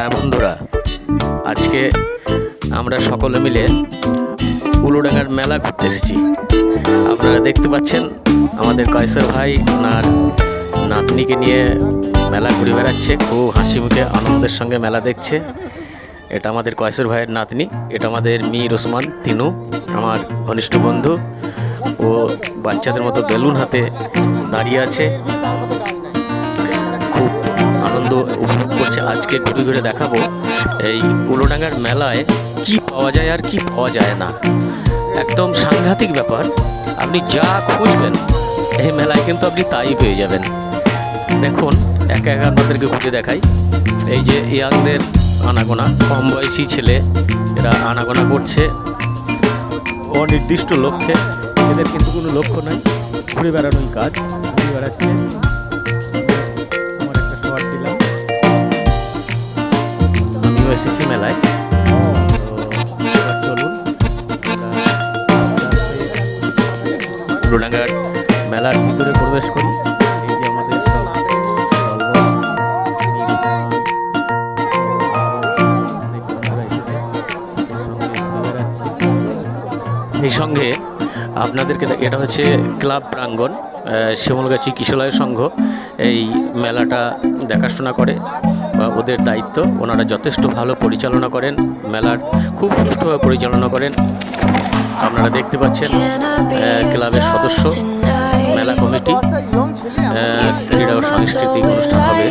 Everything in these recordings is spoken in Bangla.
হ্যাঁ বন্ধুরা, আজকে আমরা সকলে মিলে উলুডাঙ্গার মেলা ঘুরতে এসেছি। আপনারা দেখতে পাচ্ছেন আমাদের কয়সর ভাই, ওনার নাতনিকে নিয়ে মেলা ঘুরে বেড়াচ্ছে। খুব হাসি মুখে আনন্দের সঙ্গে মেলা দেখছে। এটা আমাদের কয়সর ভাইয়ের নাতনি, এটা আমাদের মীর ওসমান তিনু, আমার ঘনিষ্ঠ বন্ধু। ও বাচ্চাদের মতো বেলুন হাতে দাঁড়িয়ে আছে। খুব আনন্দ উপভোগ করছে আজকে ঘুরে ঘুরে দেখাবো এই উলোডাঙ্গার মেলায় কি পাওয়া যায় আর কি পাওয়া যায় না। একদম সাংঘাতিক ব্যাপার। আপনি যা খুঁজবেন, এই মেলায় কিন্তু আপনি তাই পেয়ে যাবেন। দেখুন, একা এক আপনাদেরকে ঘুরে দেখাই। এই যে ইয়াংদের আনাগোনা, কম বয়সী ছেলে, এরা আনাগোনা করছে। অনির্দিষ্ট লক্ষ্যে, এদের কিন্তু কোনো লক্ষ্য নাই। ঘুরে বেড়ানোই কাজ, ঘুরে বেড়াচ্ছে। এসেছি মেলায়। চলুন। মেলার ভিতরে প্রবেশ করি এই যে আমাদের সঙ্গে আপনাদেরকে দেখ- এটা হচ্ছে ক্লাব প্রাঙ্গণ আহ, শিমলগাছি কিশোলয় সংঘ। এই মেলাটা দেখাশোনা করে। ওদের দায়িত্ব। ওনারা যথেষ্ট ভালো পরিচালনা করেন মেলার খুব সুস্থভাবে পরিচালনা করেন। আপনারা দেখতে পাচ্ছেন ক্লাবের সদস্য মেলা কমিটি ক্রীড়া ও সাংস্কৃতিক অনুষ্ঠান হবে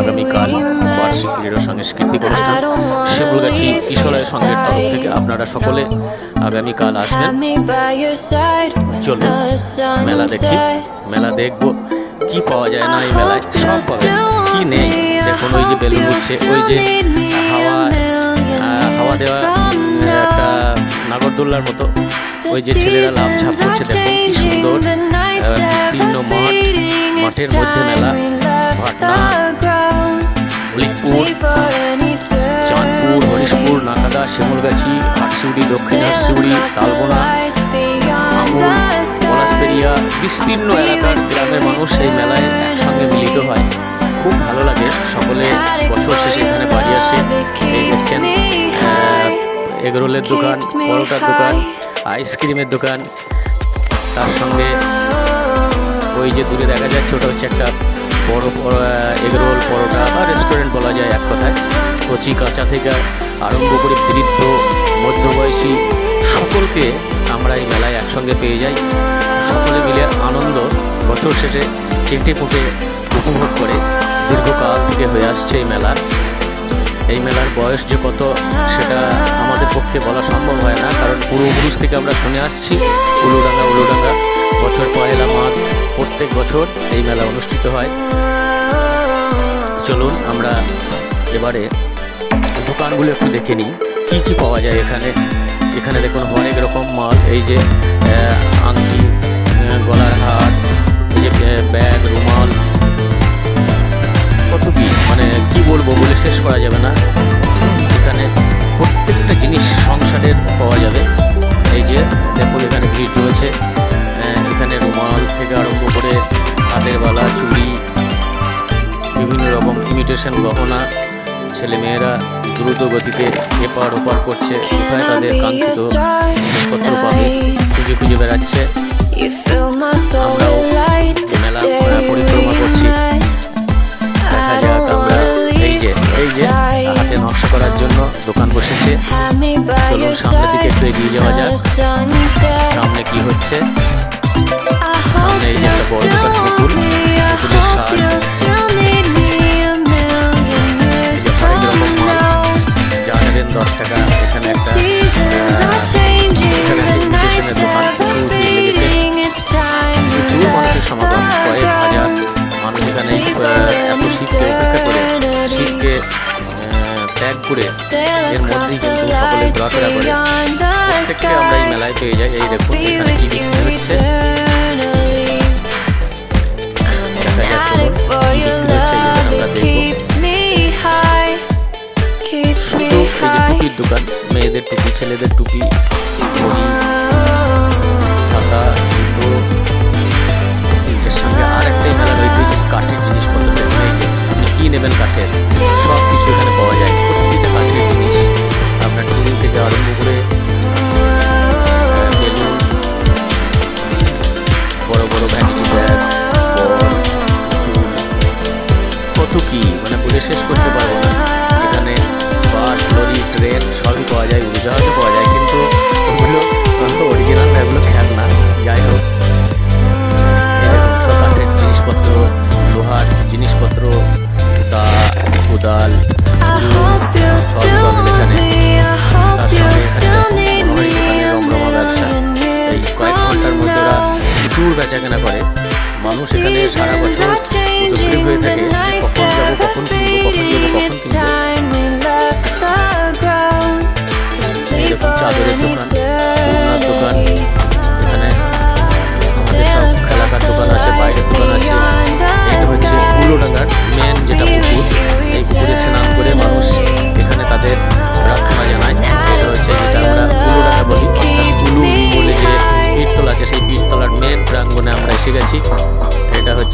আগামীকাল বার্ষিক ক্রীড়া সাংস্কৃতিক অনুষ্ঠান। শিমলগাছি কিশোলয় সংঘের তরফ থেকে আপনারা সকলে আগামীকাল আসবেন। চলুন মেলা দেখি মেলা দেখব। কি পাওয়া যায় না এই মেলায়? সব পাবেন কি নেই? দেখুন ওই যে বেলুন উঠছে ওই যে হাওয়া হাওয়া দেওয়া একটা নাগরদোল্লার মতো ওই যে ছেলেরা লাভ ঝাপ করছে দেখুন কি সুন্দর বিস্তীর্ণ মাঠ মাঠের মধ্যে মেলা ভাটনা মলিকপুর চাঁদপুর হরিশপুর নাকাদা শিমলগাছি হাটসিউড়ি দক্ষিণ হাটসিউড়ি তালবোনা আঙুল পলাশবেরিয়া বিস্তীর্ণ এলাকার গ্রামের মানুষ এই মেলায় একসঙ্গে মিলিত হয়। খুব ভালো লাগে। সকলে বছর শেষে এখানে বাড়ি আসে। এই দেখছেন এগরোলের দোকান, পরোটার দোকান, আইসক্রিমের দোকান। তার সঙ্গে ওই যে দূরে দেখা যাচ্ছে, ওটা হচ্ছে একটা বড় এগরোল, পরোটা বা রেস্টুরেন্ট বলা যায় এক কথায়। কচি, কাঁচা থেকে আরম্ভ করে বৃদ্ধ, মধ্যবয়সী সকলকে আমরা এই মেলায় একসঙ্গে পেয়ে যাই। সকলে মিলে আনন্দ বছর শেষে চেটে ফুটে উপভোগ করে দীর্ঘকাল থেকে হয়ে আসছে এই মেলা। এই মেলার বয়স যে কত, সেটা আমাদের পক্ষে বলা সম্ভব হয় না, কারণ পূর্বপুরুষ থেকে আমরা শুনে আসছি, উলুডাঙ্গা উলুডাঙ্গা। বছর পয়লা মাঘ, প্রত্যেক বছর এই মেলা অনুষ্ঠিত হয়। চলুন আমরা এবারে দোকানগুলো একটু দেখে নিই, কী কী পাওয়া যায় এখানে? এখানে দেখুন অনেক রকম মাল, এই যে আংটি গলার হার, এই যে ব্যাগ, রুমাল, কত কি মানে কি বলব বলে শেষ করা যাবে না। এখানে প্রত্যেকটা জিনিস সংসারের পাওয়া যাবে। এই যে, দেখুন এখানে ভিড় রয়েছে। এখানে রুমাল থেকে আরম্ভ করে হাতের বালা, চুড়ি, বিভিন্ন রকম ইমিটেশন গহনা, ছেলেমেয়েরা দ্রুত গতিতে এপার ওপার করছে। কোথায় তাদের কাঙ্ক্ষিত জিনিসপত্র পাবে খুঁজে খুঁজে বেড়াচ্ছে। আমরাও মেলা পরিক্রমা করছি। দেখা যাক আমরা এই যে এই যে হাতে নকশা করার জন্য দোকান বসেছে। চলুন সামনের দিকে একটু এগিয়ে যাওয়া যাক। সামনে কি হচ্ছে? সামনে এই যে একটা বড় দোকান পুতুল পুতুলের শাড়ি মেলায় পেয়ে যাই এই দেখুন এখানে কি বিক্রি হচ্ছে? দেখা যেটা আমরা দেখব। এই যে টুপির দোকান মেয়েদের টুপি ছেলেদের টুপি ঘড়ি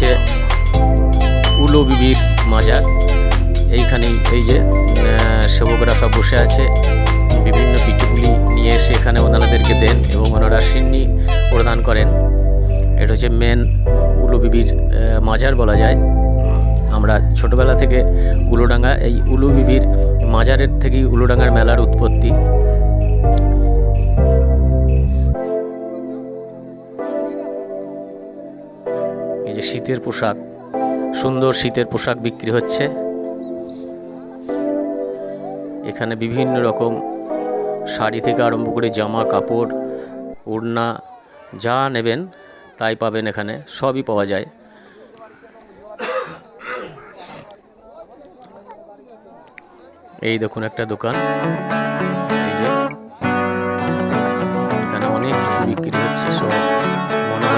হচ্ছে উলো বিবির মাজার। এইখানেই এই যে সেবকরা সব বসে আছে। বিভিন্ন পিঠুগুলি নিয়ে এসে এখানে ওনাদেরকে দেন এবং ওনারা সিন্নি প্রদান করেন। এটা হচ্ছে মেন উলো বিবির মাজার বলা যায়। আমরা ছোটবেলা থেকে উলোডাঙ্গা, এই উলু বিবির মাজারের থেকেই উলোডাঙ্গার মেলার উৎপত্তি। এই যে শীতের পোশাক, সুন্দর শীতের পোশাক বিক্রি হচ্ছে। এখানে বিভিন্ন রকম শাড়ি থেকে আরম্ভ করে জামা, কাপড়, ওড়না, যা নেবেন তাই পাবেন এখানে, সবই পাওয়া যায়। এই দেখুন একটা দোকান এখানে অনেক কিছু বিক্রি হচ্ছে, সব।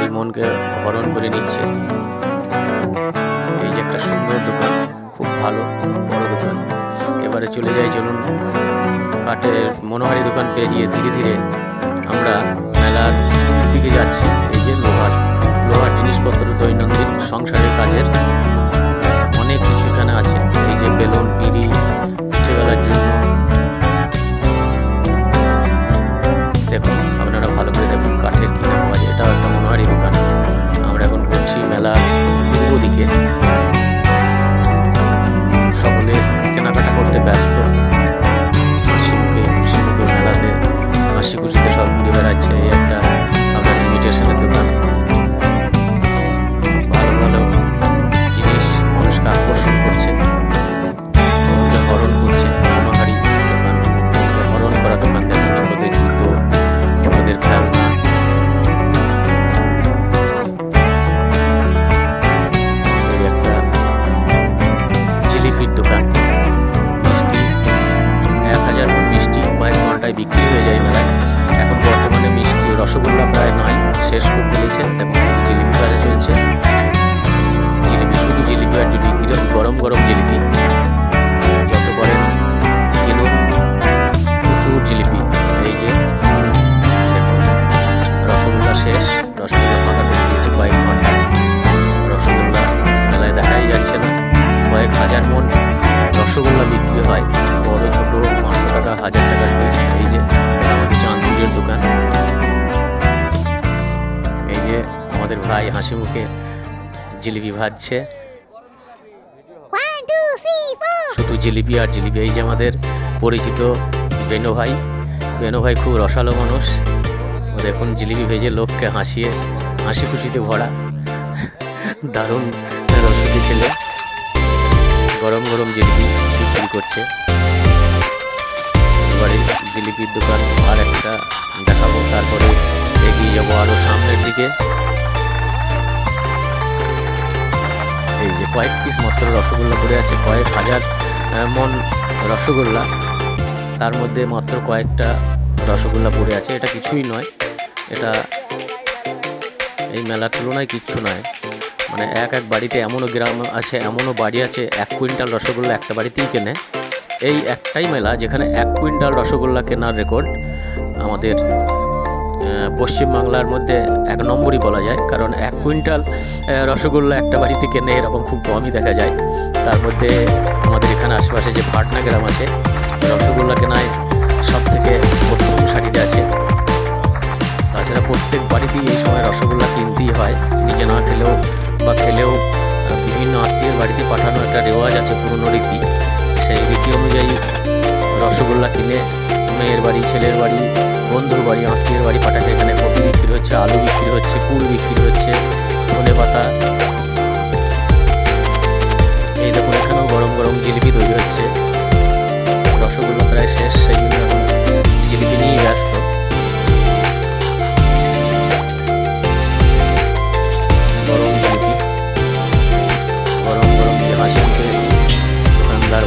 মনোহরি মনকে হরণ করে নিচ্ছে। এই যে একটা সুন্দর দোকান, খুব ভালো, বড় দোকান। এবারে চলে যাই, চলুন। কাঠের মনোহারি দোকান পেরিয়ে ধীরে ধীরে আমরা মেলার দিকে যাচ্ছি। এই যে লোহার লোহার জিনিসপত্র, দৈনন্দিন সংসারের কাজের অনেক কিছু এখানে আছে। এই যে বেলুন, পিড়ি পিঠে জন্য মেলার পূর্ব দিকে। গরম গরম জিলিপি। যত করেন, কিনুন। প্রচুর জিলিপি। এই যে, রসগোল্লা শেষ। রসগোল্লা ফাঁকা দিয়েছে কয়েক ঘণ্টা। রসগোল্লা মেলায় দেখাই যাচ্ছে না। কয়েক হাজার মন রসগোল্লা বিক্রি হয়। বড়, ছোট, পাঁচশো টাকা, হাজার টাকার পিস এই যে আমাদের চাঁদপুরের দোকান। এই যে, আমাদের ভাই হাসি মুখে জিলিপি ভাজছে। শুধু জিলিপি আর জিলিপি, এই যে আমাদের পরিচিত বেনু ভাই। বেনু ভাই খুব রসালো মানুষ। দেখুন জিলিপি ভেজে লোককে হাসিয়ে হাসি খুশিতে ভরা। দারুণ রসিদি ছেলে। গরম গরম জিলিপি বিক্রি করছে। এবারে জিলিপির দোকান আর একটা দেখাবো, তারপরে এগিয়ে যাব আরও সামনের দিকে। এই যে কয়েক পিস মাত্র রসগোল্লা পড়ে আছে, কয়েক হাজার মন রসগোল্লা, তার মধ্যে মাত্র কয়েকটা রসগোল্লা পড়ে আছে। এটা কিছুই নয়, এটা এই মেলার তুলনায় কিচ্ছু নয়। মানে এক এক বাড়িতে এমনও গ্রাম আছে, এমনও বাড়ি আছে, এক কুইন্টাল রসগোল্লা একটা বাড়িতেই কেনে। এই একটাই মেলা যেখানে এক কুইন্টাল রসগোল্লা কেনার রেকর্ড আমাদের পশ্চিমবাংলার মধ্যে এক নম্বরই বলা যায়। কারণ এক কুইন্টাল রসগোল্লা একটা বাড়িতে কেনে এরকম খুব কমই দেখা যায়। তার মধ্যে আমাদের এখানে আশেপাশে যে ভাটনা গ্রাম আছে, রসগোল্লা কেনায় সব থেকে প্রথম সারিতে আছে। তাছাড়া প্রত্যেক বাড়িতেই এই সময় রসগোল্লা কিনতেই হয়। নিজে না খেলেও বা খেলেও বিভিন্ন আত্মীয়ের বাড়িতে পাঠানো একটা রেওয়াজ আছে পুরনো রীতি। সেই রীতি অনুযায়ী রসগোল্লা কিনে মেয়ের বাড়ি, ছেলের বাড়ি, বন্ধুর বাড়ি, আত্মীয়ের বাড়ি পাঠাতে এখানে কপি বিক্রি হচ্ছে, আলু বিক্রি হচ্ছে কুল বিক্রি হচ্ছে ধনে পাতা এই দেখুন, এখানেও গরম গরম জিলিপি তৈরি হচ্ছে। রসগোল্লা প্রায় শেষ, সেই জন্য এখন জিলিপি নিয়েই ব্যস্ত। গরম গরম গরম যে হাসি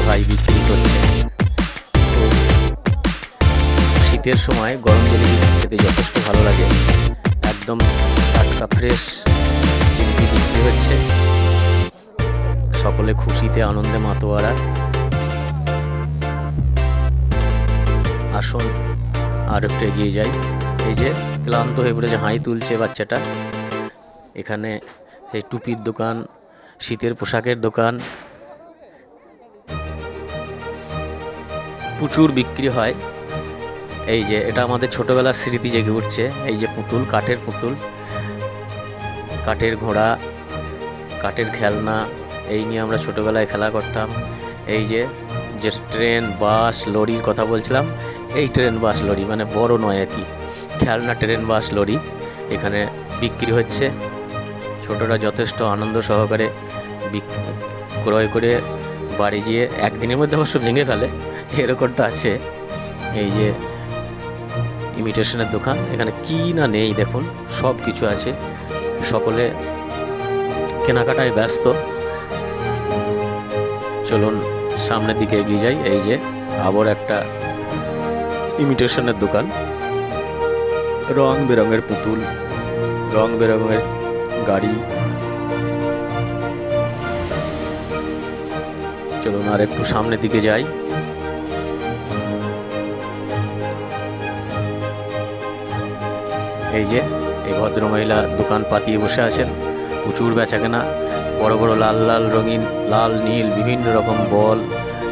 ভাই বিক্রি করছে। শীতের সময় গরম জিলিপি খেতে যথেষ্ট ভালো লাগে। একদম টাটকা ফ্রেশ জিলিপি বিক্রি হচ্ছে। সকলে খুশিতে, আনন্দে মাতোয়ারা। আসুন আর একটু এগিয়ে যাই। এই যে ক্লান্ত হয়ে পড়েছে হাই তুলছে বাচ্চাটা। এখানে এই টুপির দোকান, শীতের পোশাকের দোকান। প্রচুর বিক্রি হয়। এই যে এটা আমাদের ছোটবেলার স্মৃতি জেগে উঠছে। এই যে পুতুল, কাঠের পুতুল। কাঠের ঘোড়া, কাঠের খেলনা। এই নিয়ে আমরা ছোটবেলায় খেলা করতাম। এই যে যে ট্রেন, বাস, লরির কথা বলছিলাম, এই ট্রেন, বাস, লরি মানে বড় নয় আর কি। খেলনা, ট্রেন, বাস, লরি এখানে বিক্রি হচ্ছে। ছোটরা যথেষ্ট আনন্দ সহকারে ক্রয় করে বাড়ি গিয়ে একদিনের মধ্যে অবশ্য ভেঙে ফেলে এরকমটা আছে। এই যে, ইমিটেশনের দোকান, এখানে কি না নেই দেখুন সব কিছু আছে। সকলে কেনাকাটায় ব্যস্ত। চলুন সামনের দিকে এগিয়ে যাই। এই যে আবার একটা ইমিটেশনের দোকান। রং বেরঙের পুতুল, রং বেরঙের গাড়ি। চলুন আর একটু সামনের দিকে যাই। এই যে এই ভদ্রমহিলা দোকান পাতিয়ে বসে আছেন। প্রচুর বেচাকেনা। বড় বড় লাল লাল রঙিন, লাল, নীল, বিভিন্ন রকম বল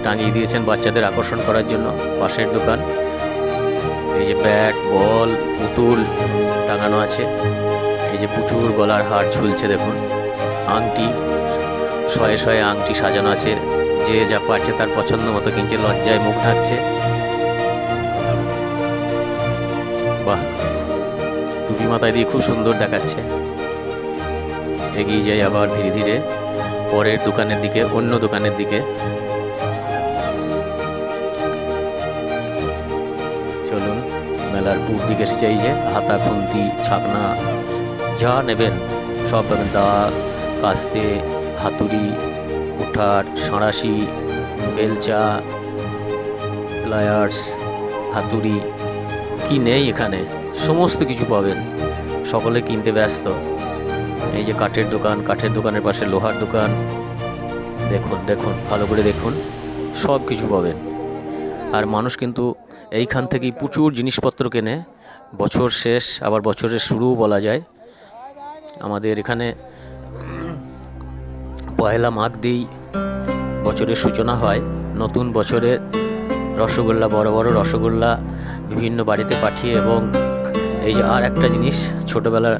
টাঙিয়ে দিয়েছেন বাচ্চাদের আকর্ষণ করার জন্য। পাশের দোকান, এই যে ব্যাট, বল, পুতুল টাঙানো আছে। এই যে প্রচুর গলার হার ঝুলছে দেখুন। আংটি, শয়ে শয়ে আংটি সাজানো আছে। যে যা পারছে তার পছন্দ মতো কিনছে, লজ্জায় মুখ ঢাকছে। বাহ, টুপি মাথায় দিয়ে খুব সুন্দর দেখাচ্ছে। এগিয়ে যাই আবার ধীরে ধীরে। পরের দোকানের দিকে, অন্য দোকানের দিকে। চলুন, মেলার পূব দিকে এসে এই যে, হাতা, খুন্তি, ছাকনা, যা নেবেন, সব পাবেন। দা কাস্তে, হাতুড়ি কুঠার সাঁড়াশি, বেলচা প্লায়ার্স হাতুড়ি, কি নেই এখানে? সমস্ত কিছু পাবেন। সকলে কিনতে ব্যস্ত। এই যে কাঠের দোকান, কাঠের দোকানের পাশে লোহার দোকান। দেখুন দেখুন, ভালো করে দেখুন সব কিছু পাবেন। আর মানুষ কিন্তু এইখান থেকেই প্রচুর জিনিসপত্র কেনে। বছর শেষ, আবার বছরের শুরুও বলা যায়। আমাদের এখানে পয়লা মাঘ দিয়েই বছরের সূচনা হয়। নতুন বছরের রসগোল্লা, বড় বড় রসগোল্লা বিভিন্ন বাড়িতে পাঠিয়ে এবং এই যে আর একটা জিনিস, ছোটবেলার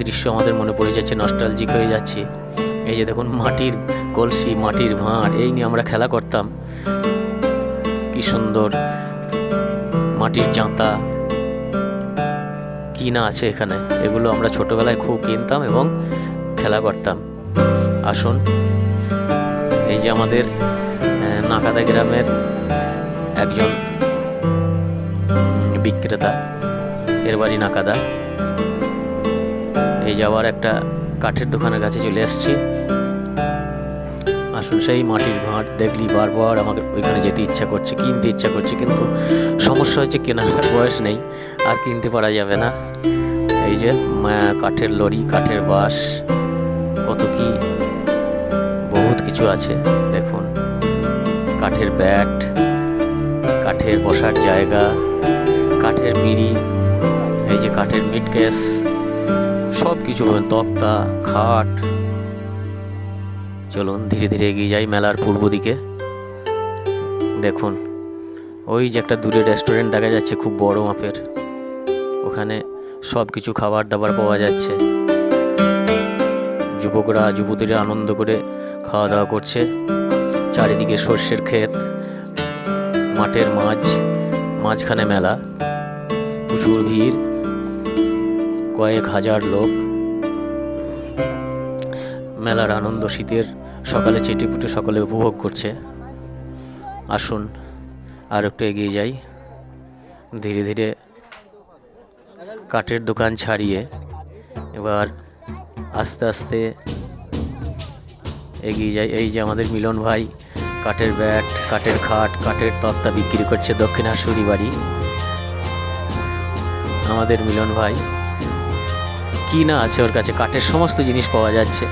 দৃশ্য আমাদের মনে পড়ে যাচ্ছে নস্টালজিক হয়ে যাচ্ছে। এই যে দেখুন, মাটির কলসি, মাটির ভাঁড়, এই নিয়ে আমরা খেলা করতাম। কি সুন্দর মাটির জাঁতা কি না আছে এখানে? এগুলো আমরা ছোটবেলায় খুব কিনতাম এবং খেলা করতাম। আসুন, এই যে আমাদের নাকাদা গ্রামের একজন বিক্রেতা। এর বাড়ি নাকাদা। এই যাওয়ার একটা কাঠের দোকানের কাছে চলে এসেছি। আসুন সেই মাটির ভাঁড় দেখলি বারবার আমাকে ওইখানে যেতে ইচ্ছা করছে, কিনতে ইচ্ছা করছে, কিন্তু সমস্যা হচ্ছে কেনার বয়স নেই, আর কিনতে পারা যাবে না। এই যে কাঠের লরি, কাঠের বাস কত কি, বহুত কিছু আছে, দেখুন। কাঠের ব্যাট, কাঠের বসার জায়গা, কাঠের বিড়ি এই যে কাঠের মিট কেস সব কিছু তক্তা, খাট। চলুন, ধীরে ধীরে এগিয়ে যাই মেলার পূর্ব দিকে। দেখুন, ওই যে একটা দূরে রেস্টুরেন্ট দেখা যাচ্ছে, খুব বড় মাপের। ওখানে সব কিছু খাবার দাবার পাওয়া যাচ্ছে। যুবকরা, যুবতীরা আনন্দ করে খাওয়া দাওয়া করছে। চারিদিকে সর্ষের ক্ষেত, মাঠের মাঝ, মাঝখানে মেলা। প্রচুর ভিড়। কয়েক হাজার লোক। মেলার আনন্দ, শীতের সকালে চেটেপুটে সকলে উপভোগ করছে। আসুন, আর একটু এগিয়ে যাই। ধীরে ধীরে কাঠের দোকান ছাড়িয়ে এবার আস্তে আস্তে এগিয়ে যাই। এই যে আমাদের মিলন ভাই, কাঠের ব্যাট, কাঠের খাট, কাঠের তক্তা বিক্রি করছে দক্ষিণাশ্বরী বাড়ি। আমাদের মিলন ভাই কি না আছে ওর কাছে, কাঠের সমস্ত জিনিস পাওয়া যাচ্ছে।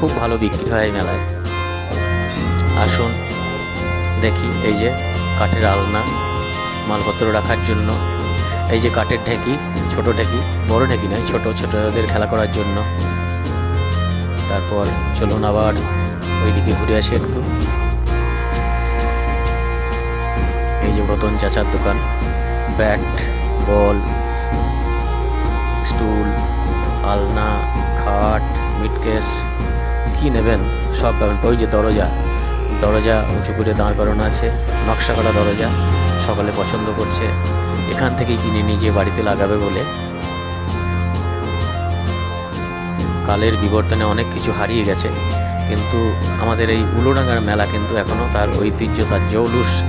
খুব ভালো বিক্রি হয় এই মেলায়। আসুন, দেখি, এই যে কাঠের আলনা, মালপত্র রাখার জন্য। এই যে কাঠের ঢেঁকি, ছোট ঢেঁকি, বড় ঢেঁকি নয়, ছোট, ছোটদের খেলা করার জন্য। তারপর চলুন আবার ওইদিকে ঘুরে আসি একটু। এই যে রতন চাচার দোকান। ব্যাট, বল স্টুল, আলনা, খাট, মিটকেস, কি নেবেন? সব পাবেন। ওই যে দরজা। দরজা উঁচু করে দাঁড় করানো আছে। নকশা করা দরজা। সকালে পছন্দ করছে। এখান থেকেই কিনে নিজে বাড়িতে লাগাবে বলে। কালের বিবর্তনে অনেক কিছু হারিয়ে গেছে। কিন্তু আমাদের এই উলোডাঙ্গার মেলা কিন্তু এখনও তার ঐতিহ্য, তার জৌলুস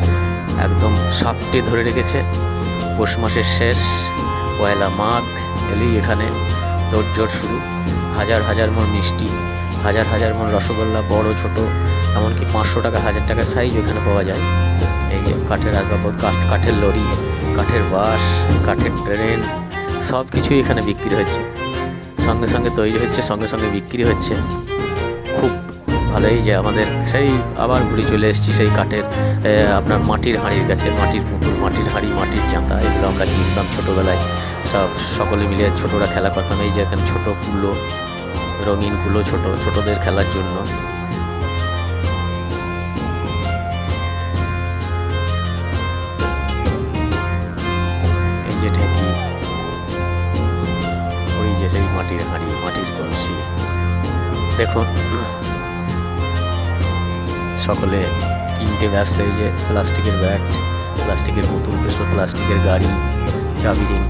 একদম সাপটে ধরে রেখেছে। পৌষ মাসের শেষ, পয়লা মাঘ। এলেই এখানে তোড়জোড় শুরু। হাজার হাজার মন মিষ্টি, হাজার হাজার মন রসগোল্লা, বড়, ছোট, এমনকি পাঁচশো টাকা, হাজার টাকা সাইজ এখানে পাওয়া যায়। এই যে কাঠের আসবাবপত্র, কাঠ, কাঠের লরি, কাঠের বাস, কাঠের ট্রেন সব কিছুই এখানে বিক্রি হচ্ছে। সঙ্গে সঙ্গে তৈরি হচ্ছে, সঙ্গে সঙ্গে বিক্রি হচ্ছে। খুব ভালোই যে আমাদের সেই আবার ঘুরে চলে এসেছি সেই কাঠের আপনার মাটির হাঁড়ির কাছে, মাটির পুকুর, মাটির হাঁড়ি, মাটির চাঁতা এগুলো আমরা কিনতাম ছোটোবেলায়। সব সকলে মিলে ছোটরা খেলা করতাম এই যে এখানে ছোটো কুলো, রঙিন কুলো ছোট, ছোটদের খেলার জন্য। এই যে ওই যে মাটির হাঁড়ি, মাটির দেখুন, সকলে কিনতে ব্যস্ত, এই যে প্লাস্টিকের ব্যাগ, প্লাস্টিকের কৃষ্ণ প্লাস্টিকের গাড়ি, চাবি রিং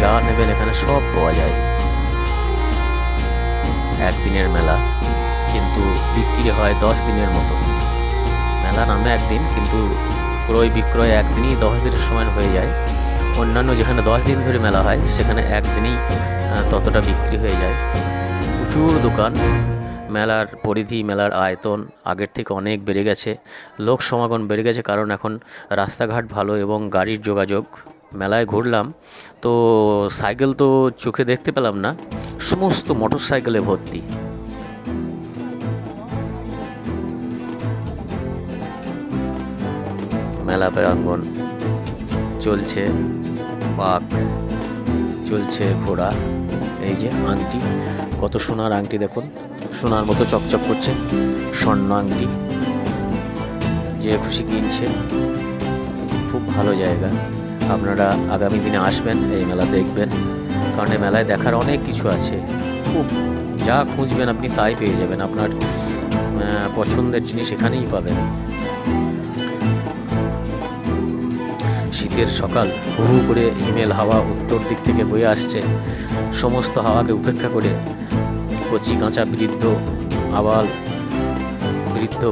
যা নেবেন এখানে সব পাওয়া যায়। একদিনের মেলা, কিন্তু বিক্রি হয় দশ দিনের মতো। মেলা নামে একদিন, কিন্তু ক্রয় বিক্রয় একদিনই দশ দিনের সময় হয়ে যায়। অন্যান্য যেখানে দশ দিন ধরে মেলা হয়, সেখানে একদিনেই ততটা বিক্রি হয়ে যায়। প্রচুর দোকান, মেলার পরিধি, মেলার আয়তন আগের থেকে অনেক বেড়ে গেছে। লোক সমাগম বেড়ে গেছে, কারণ এখন রাস্তাঘাট ভালো এবং গাড়ির যোগাযোগ মেলায় ঘুরলাম তো সাইকেল তো চোখে দেখতে পেলাম না সমস্ত মোটর সাইকেলে ভর্তি। মেলা প্রাঙ্গণ চলছে পাক চলছে ঘোড়া এই যে আংটি কত সোনার আংটি দেখুন সোনার মতো চকচক করছে স্বর্ণ আংটি যে খুশি কিনছে খুব ভালো জায়গা। আপনারা আগামী দিনে আসবেন, এই মেলা দেখবেন। কারণ এই মেলায় দেখার অনেক কিছু আছে। খুব যা খুঁজবেন আপনি তাই পেয়ে যাবেন। আপনার পছন্দের জিনিস এখানেই পাবেন। শীতের সকাল হু হু করে হিমেল হাওয়া উত্তর দিক থেকে বয়ে আসছে। সমস্ত হাওয়াকে উপেক্ষা করে কচি কাঁচা বৃদ্ধ আবাল বৃদ্ধ